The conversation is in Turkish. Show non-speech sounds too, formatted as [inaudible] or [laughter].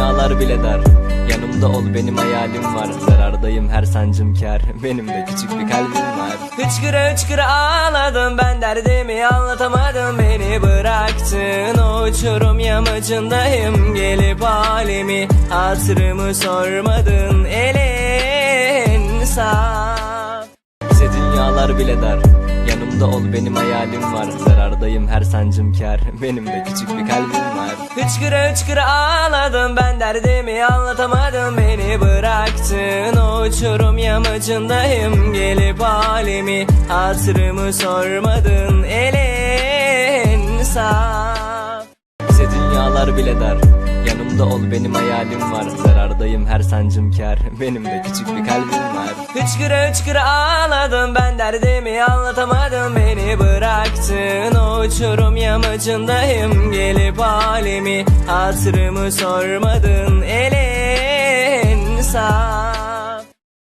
dünyalar bile dar. Yanımda ol benim hayalim var. Zarardayım her sancım kar. [laughs] Benim de küçük bir kalbim var. Hıçkıra hıçkıra ağladım. Ben derdimi anlatamadım. Beni bıraktın. Uçurum yamacındayım. Gelip halimi hatırımı sormadın. Elin sağ. Bize dünyalar bile dar. Yanımda ol benim hayalim var. Zarardayım her sancım kar. [laughs] Benim de küçük bir kalbim var. Hıçkıra hıçkıra ağladım. Ben derdimi anlatamadım Beni bıraktın. Uçurum yamacındayım Gelip halimi hatırımı sormadın. Elin sağ. Bize dünyalar bile dar Yanımda ol benim hayalim var. Zarardayım her sancım kar Benim de küçük bir kalbim var. Hıçkıra hıçkıra ağladım. Ben derdimi anlatamadım. Beni bıraktın. Uçurum yamacındayım. Gelip halimi hatırımı sormadın. Elin sağ